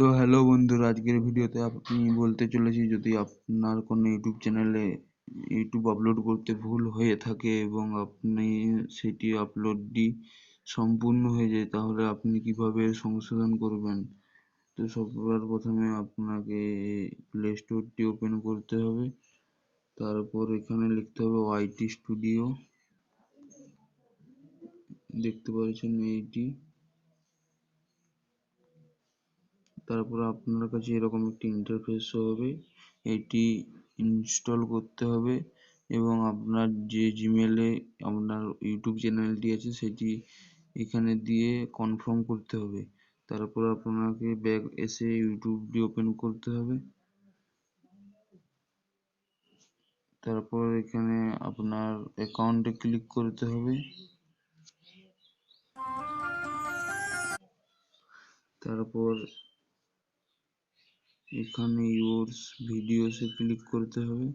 তো হ্যালো বন্ধুরা, আজকের ভিডিওতে আমি বলতে চলেছি যদি আপনার কোনো ইউটিউব চ্যানেলে ইউটিউব আপলোড করতে ভুল হয়ে থাকে এবং আপনি সেটি আপলোডটি সম্পূর্ণ হয়ে যায়, তাহলে আপনি কীভাবে সংশোধন করবেন? তো সবার প্রথমে আপনাকে প্লে স্টোরটি ওপেন করতে হবে। তারপর এখানে লিখতে হবে ওয়াইটি স্টুডিও দেখতে পাচ্ছেন এইটি। তারপর আপনার কাছে এরকম একটি ইন্টারফেস হবে। এটি ইনস্টল করতে হবে এবং আপনার যে জিমেলে আপনার ইউটিউব চ্যানেলটি আছে, সেটি এখানে দিয়ে কনফার্ম করতে হবে। তারপর আপনাকে ব্যাক এসে ইউটিউবটি ওপেন করতে হবে। তারপর এখানে আপনার অ্যাকাউন্টে ক্লিক করতে হবে। তারপর এখানে ইউরস ভিডিওসে ক্লিক করতে হবে।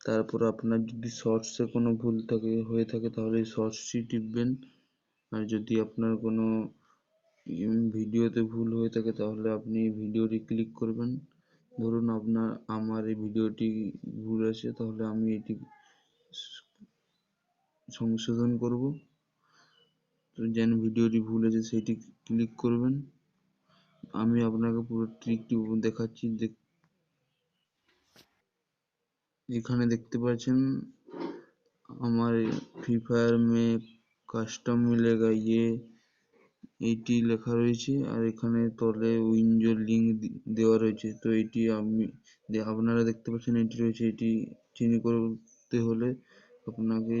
তারপর আপনার যদি শর্টসে কোনো ভুল থাকে, হয়ে থাকে, তাহলে শর্টসটি টিপবেন। আর যদি আপনার কোনো ভিডিওতে ভুল হয়ে থাকে, তাহলে আপনি ভিডিওটি ক্লিক করবেন। ধরুন আপনার, আমার এই ভিডিওটি ভুল আছে, তাহলে আমি এটি সংশোধন করব। তো যেন ভিডিওটি ভুল আছে সেটি ক্লিক করবেন। আমি আপনাকে পুরো ট্রিকটি দেখাচ্ছি। এখানে দেখতে পাচ্ছেন, আমার ফ্রি ফায়ার মে কাস্টম মিলেগা ইয়ে এইটি লেখা রয়েছে। আর এখানে তলে উইনজোর লিঙ্ক দেওয়া রয়েছে। তো এটি আমি আপনারা দেখতে পাচ্ছেন এটি রয়েছে। এটি চিনি করতে হলে আপনাকে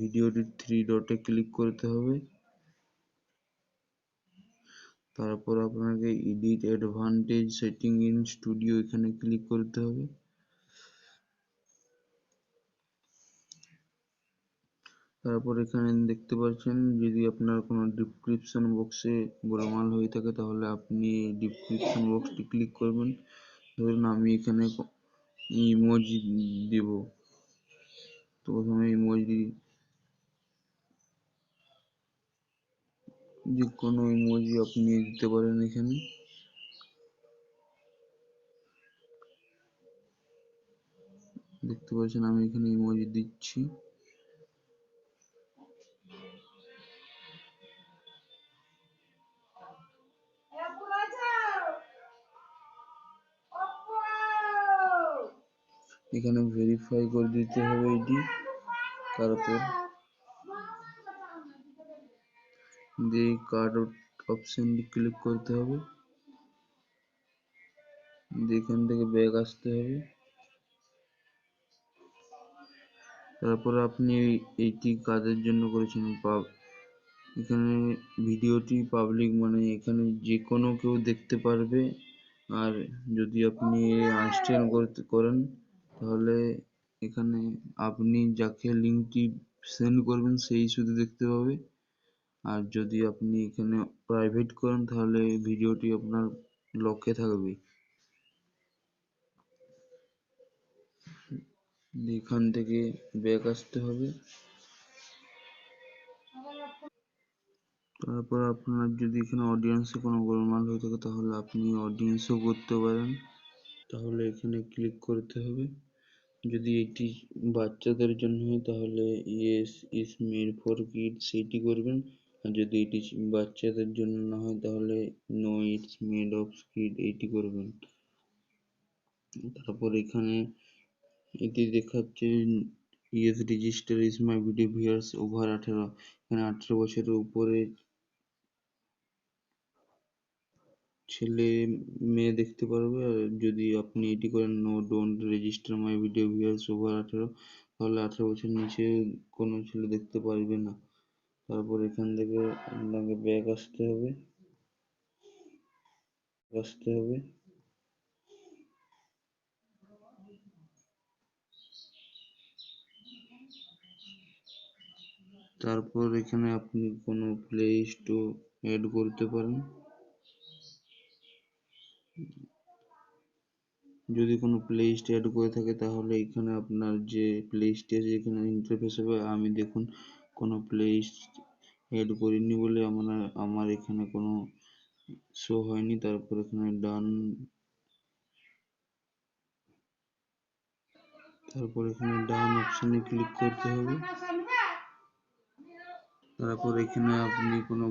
ভিডিওটির থ্রি ডটে ক্লিক করতে হবে। তারপর আপনাকে edit advantage setting in studio এখানে ক্লিক করতে হবে। তারপর এখানে দেখতে পাচ্ছেন, যদি আপনার কোনো ডিসক্রিপশন বক্সে গোলমাল হয়ে থাকে, তাহলে আপনি ডিসক্রিপশন বক্সটি ক্লিক করবেন। ধরুন আমি এখানে ইমোজি দেব। তো প্রথমে ইমোজি যে কোনো ইমোজি আপনি দিতে পারেন এখানে। দেখতে পাচ্ছেন আমি এখানে ইমোজি দিচ্ছি। এখানে ভেরিফাই করে দিতে হবে এটি তারপর দিয়ে কার্ড অপশনটি ক্লিক করতে হবে। এখান থেকে ব্যাগ আসতে হবে। তারপর আপনি এইটি কাজের জন্য করেছেন। এখানে ভিডিওটি পাবলিক মানে এখানে যে কোনো কেউ দেখতে পারবে। আর যদি আপনি আনস্টেন করতে করেন, তাহলে এখানে আপনি যাকে লিঙ্কটি সেন্ড করবেন, সেই শুধু দেখতে পাবে। আর যদি আপনি এখানে প্রাইভেট করেন, তাহলে ভিডিওটি আপনার লকে থাকবে। এখান থেকে ব্যাক আসতে হবে। তারপর আপনার যদি এখানে অডিয়েন্সে কোনো গোলমাল হয়ে থাকে, তাহলে আপনি অডিয়েন্সও করতে পারেন। তাহলে এখানে ক্লিক করতে হবে। যদি এটি বাচ্চাদের জন্য হয়, তাহলে yes is made for kid সেইটি করবেন। যদি এটি বাচ্চাদের জন্য না হয়, তাহলে no it's made of kid এইটি করবেন। তারপর এখানে এটি দেখাচ্ছে, yes register is my video viewers over আঠেরো। এখানে আঠেরো বছরের উপরে ছেলে, মেয়ে দেখতে পারবে। আর যদি আপনি এটি করেন no don't register my video viewers over আঠেরো, তাহলে আঠেরো বছর নিচে কোনো ছেলে দেখতে পারবে না। তারপর এখান থেকে আপনাকে ব্যাগ আসতে হবে। আসতে হবে। তারপর এখানে আপনি কোনো প্লে স্টোর অ্যাড করতে পারেন। যদি কোনো প্লে লিস্ট অ্যাড করে থাকে, তাহলে এখানে আপনার যে প্লে লিস্টে এখানে ইন্টারফেস হবে। আমি দেখুন কোনো প্লে লিস্ট অ্যাড করিনি বলে আমরা, আমার এখানে কোনো শো হয়নি, তারপর এখানে ডান তারপর এখানে ডান অপশনে ক্লিক করতে হবে। তারপর এখানে আপনি কোনো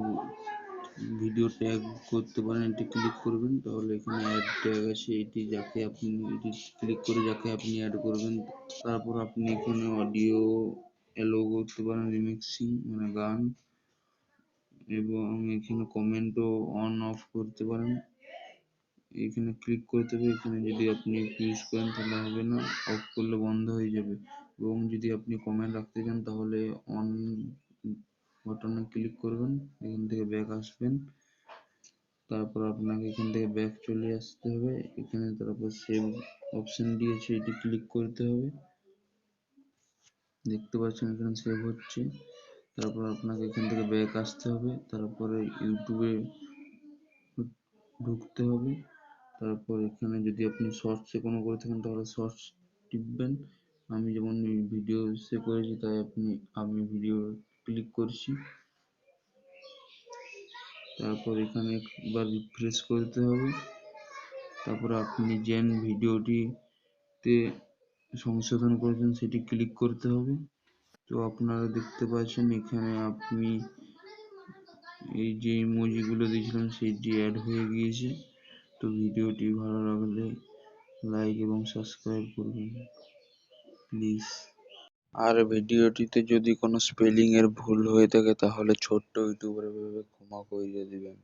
ভিডিও ট্যাগ করতে পারেন, এটি ক্লিক করবেন, তাহলে এখানে অ্যাড ট্যাগ আছে, এটি যাকে আপনি, এটি ক্লিক করে যাকে আপনি অ্যাড করবেন, তারপর আপনি এখানে অডিও অ্যালো করতে পারেন রিমিক্সিং মানে গান এবং এখানে কমেন্টও অন অফ করতে পারেন। এখানে ক্লিক করতে হবে এখানে যদি আপনি ইউজ করেন তাহলে হবে না অফ করলে বন্ধ হয়ে যাবে। এবং যদি আপনি কমেন্ট রাখতে চান তাহলে অন বাটনে ক্লিক করবেন, এখান থেকে ব্যাক আসবেন। তারপর আপনাকে এখান থেকে ব্যাক চলে আসতে হবে। এখানে তারপর সেভ অপশন দিয়েছে, এটি ক্লিক করতে হবে। দেখতে পাচ্ছেন এখানে সেভ হচ্ছে। তারপর আপনাকে এখান থেকে ব্যাক আসতে হবে। তারপরে ইউটিউবে ঢুকতে হবে। তারপর এখানে যদি আপনি শর্টসে কোনো করে থাকেন, তাহলে শর্টস টিপবেন। আমি যেমন ভিডিও সে করেছি, তাই আপনি, আমি ভিডিও ক্লিক করছি। তারপর এখানে একবার রিফ্রেশ করতে হবে। তারপর আপনি যেন ভিডিওটিতে সংশোধন করেছেন সেটি ক্লিক করতে হবে। তো আপনারা দেখতে পাচ্ছেন এখানে আপনি এই যে ইমোজিগুলো দিয়েছিলেন সেটি অ্যাড হয়ে গিয়েছে। তো ভিডিওটি ভালো লাগলে লাইক এবং সাবস্ক্রাইব করবেন প্লিজ আর ভিডিওটিতে যদি কোনো স্পেলিং এর ভুল হয়ে থাকে, তাহলে ছোট্ট ইউটিউবার ভেবে ক্ষমা করে দিবেন।